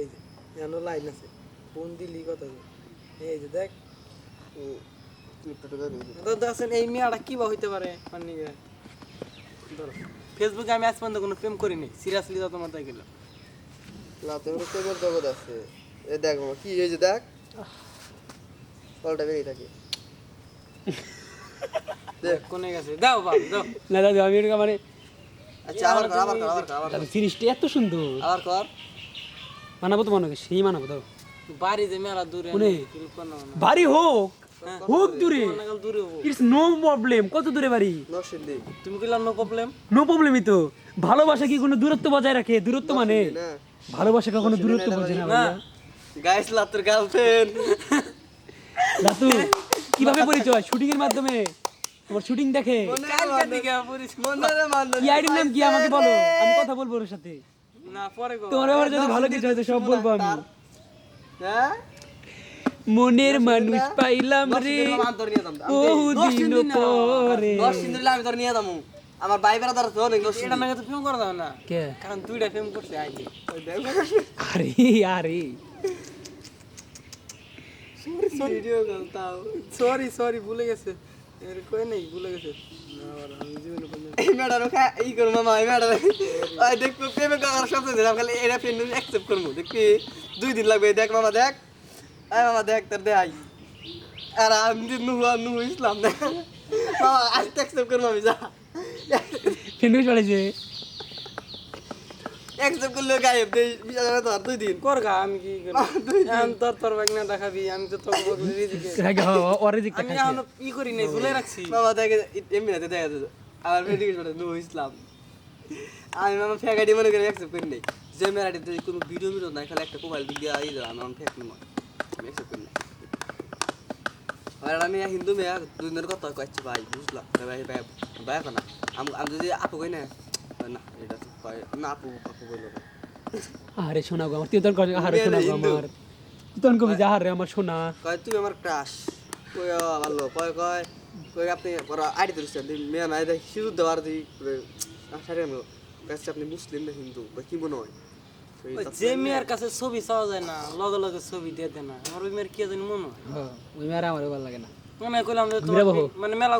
এই যে লাইন আছে। ফোন দিলি কথা এই যে দেখ। এই মেয়েটা কি বা হইতে পারে? ধরো ফেসবুকে আমি আজ পর্যন্ত কোনো প্রেম করিনি সিরিয়াসলি যত মাথায় গেল। রাতে ওর প্রেমের জগৎ আছে। এ দেখ মামা কি এই যে দেখ। কলটা বেরিয়ে থাকে দেখ। কোনে গেছে? দাও বাপ দাও। না দাদা আমি মানে আচ্ছা আবার কর আবার কর আবার কর আবার কর। সিরিজটা এত সুন্দর। আবার কর। মানাবো তো মনে হয় সেই মানাবো দাও। বাড়ি যে মেলা দূরে বাড়ি হোক। হোক দূরে। ইটস নো প্রবলেম কত দূরে বাড়ি? তুমি নো প্রবলেম নো প্রবলেমই তো। ভালোবাসা কি কোনো দূরত্ব বজায় রাখে? দূরত্ব মানে? ভালোবাসা কখনো দূরত্ব বোঝে না না। গাইস লাতের গার্লফ্রেন্ড দাতু কীভাবে পরিচয়? শুটিং এর মাধ্যমে? তোমার শুটিং দেখে? কি আইডির নাম কি? আমাকে বলো। আমি কথা বলব ওর সাথে। তোমার আমার যদি ভালো কিছু সব বলব আমি। হ্যাঁ? মনের মানুষ পাইলাম রে। নিয়ে যাম বহু দিন পরে। নরসিংদী আমি তোর নিয়ে যাব আমার ভাই তো অনেক এটা তো ফিল্ম করা যাবে না। কে? কারণ দুইটা ফিল্ম করছে আগে আরে আরে। ভিডিও সরি সরি ভুলে গেছে। এর কই নেই ভুলে গেছে। না, আমি জীবনে এই খা ই করো মামা এই ম্যাডার আই দেখব প্রেমে করার শব্দ দিলাম খালি এটা ফ্রেন্ড অ্যাকসেপ্ট করব। দেখবি দুই দিন লাগবে দেখ মামা দেখ। আয় মামা দেখ তোর দেখাই আর আমি যে নুহু আর নুহু ইসলাম দেখ। মামা আজ অ্যাকসেপ্ট করব আমি যা। ফেন্ডুস বাড়াইছে অ্যাকসেপ্ট করলে গায়েব দেই বিশাল তো আর দুই দিন। কর গা আমি কি করি? এখন তোর তোর বাগনা দেখাবি আমি তো তোর বকলি রিজিকে আমি এখন ই করি নাই ঝুলে রাখছি। মামা দেখে এমনি হাতে দেখা আমার মেডিকেল ইসলাম। আমি মামা ফ্যাকাটি মনে করে অ্যাকসেপ্ট করি নাই। যে কোনো ভিডিও ভিডিও নাই খালি একটা মোবাইল দিয়ে আই দাও আমি ফ্যাক নিমা আমি অ্যাকসেপ্ট করি নাই। আর আমি হিন্দু মেয়া দুই দিনের কথা কয়েছি ভাই বুঝলাম। ভাই ভাই ভাই না। আমি আমি যদি আপু কই না না এটা তো কয় না আপু আপু বলল আরে শোনা গো আমার তুই তখন আরে শোনা গো আমার। তুই তখন কবি যা রে আমার শোনা। কয় তুমি আমার ক্রাশ কই ভালো কয় কয় কই আপনি আইডি ধরেছেন তুমি মেয়ে নাই দেখ হিন্দু দেওয়ার দিই সারি কাছে আপনি মুসলিম না হিন্দু বা কি মনে হয়? যে মেয়ের কাছে ছবি চাওয়া যায় না লগে লগে ছবি দিয়ে দেয় না আমার ওই মেয়ের কি জানি মনে হয়? ওই মেয়ের আমার ভালো লাগে না। মনে করলাম যে তোমার মানে মেলা